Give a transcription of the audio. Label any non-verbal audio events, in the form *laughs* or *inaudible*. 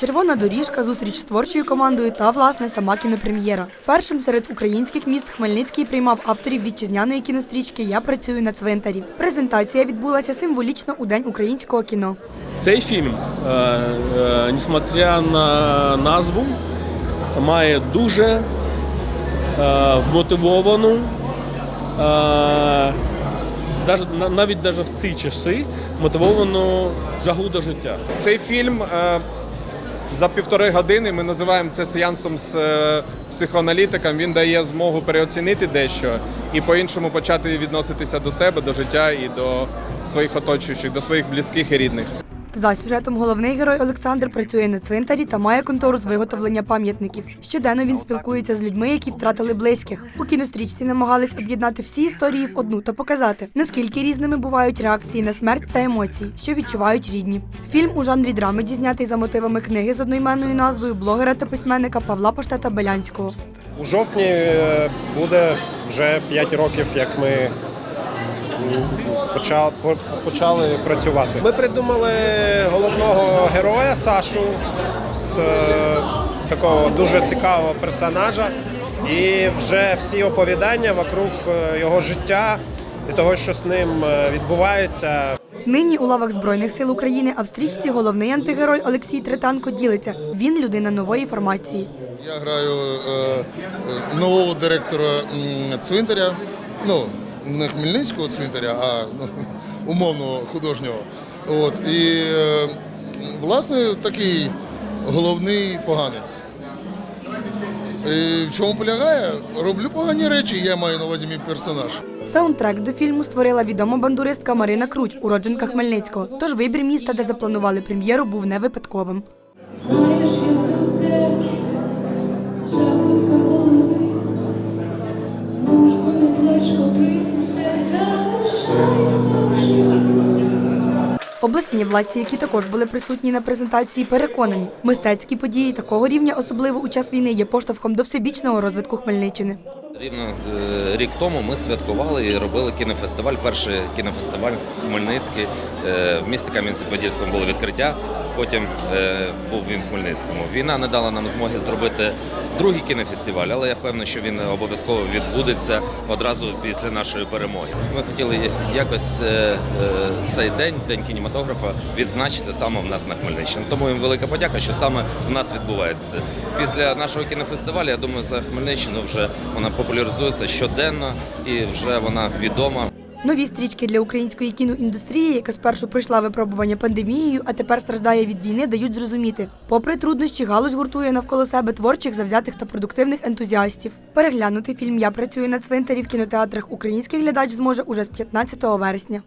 Червона доріжка, зустріч з творчою командою та власне сама кінопрем'єра. Першим серед українських міст Хмельницький приймав авторів вітчизняної кінострічки Я працюю на цвинтарі. Презентація відбулася символічно у День українського кіно. Цей фільм, е, е, несмотря на назву, має дуже е, вмотивовану, е, даже- на- навіть в ці часи, мотивовану жагу до життя. Цей фільм за півтори години ми називаємо це сеансом з е, психоаналітиком. Він дає змогу переоцінити дещо і по-іншому почати відноситися до себе, до життя і до своїх оточуючих, до своїх близьких і рідних. За сюжетом головний герой Олександр працює на цвинтарі та має контору з виготовлення пам'ятників. Щоденно він спілкується з людьми, які втратили близьких. У кінострічці намагались об'єднати всі історії в одну та показати, наскільки різними бувають реакції на смерть та емоції, що відчувають рідні. Фільм у жанрі драмеді знятий за мотивами книги з одноіменною назвою блогера та письменника Павла Поштета Белянського. У жовтні е, буде вже 5 років, як ми почали, почали працювати. Ми придумали головного героя Сашу з е, такого дуже цікавого персонажа. І вже всі оповідання вокруг е, його життя і того, що з ним е, відбувається, Нині у лавах Збройних сил України, а в стрічці головний антигерой Олексій Тританко ділиться. Він людина нової формації. Я граю е, нового директора цвинтаря. Ну, не Хмельницького цвинтаря, а ну, *laughs* умовного художнього. От, і, е, власне, такий головний поганець. І в чому полягає? Роблю погані речі, я маю на увазі мій персонаж. Саундтрек до фільму створила відома бандуристка Марина Круть, уродженка Хмельницького. Тож вибір міста, де запланували прем'єру, був не випадковим. Знаєш, як тут теж Обласні владці, які також були присутні на презентації, переконані, мистецькі події такого рівня, особливо у час війни, є поштовхом до всебічного розвитку Хмельниччини. Рівно е, рік тому ми святкували і робили кінофестиваль. Перший кінофестиваль Хмельницький Е, в місті Кам'янці-Подільському було відкриття. Потім е, був він в Хмельницькому. Війна не дала нам змоги зробити другий кінофестиваль, але я впевнений, що він обов'язково відбудеться одразу після нашої перемоги. Ми хотіли якось цей день, день кінематографа, відзначити саме в нас на Хмельниччині. Тому їм велика подяка, що саме в нас відбувається. Після нашого кінофестивалю, я думаю, за Хмельниччину вже вона популяризується щоденно і вже вона відома. Нові стрічки для української кіноіндустрії, яка спершу пройшла випробування пандемією, а тепер страждає від війни, дають зрозуміти. Попри труднощі, галузь гуртує навколо себе творчих, завзятих та продуктивних ентузіастів. Переглянути фільм Я працюю на цвинтарі в кінотеатрах український глядач зможе уже з 15 вересня.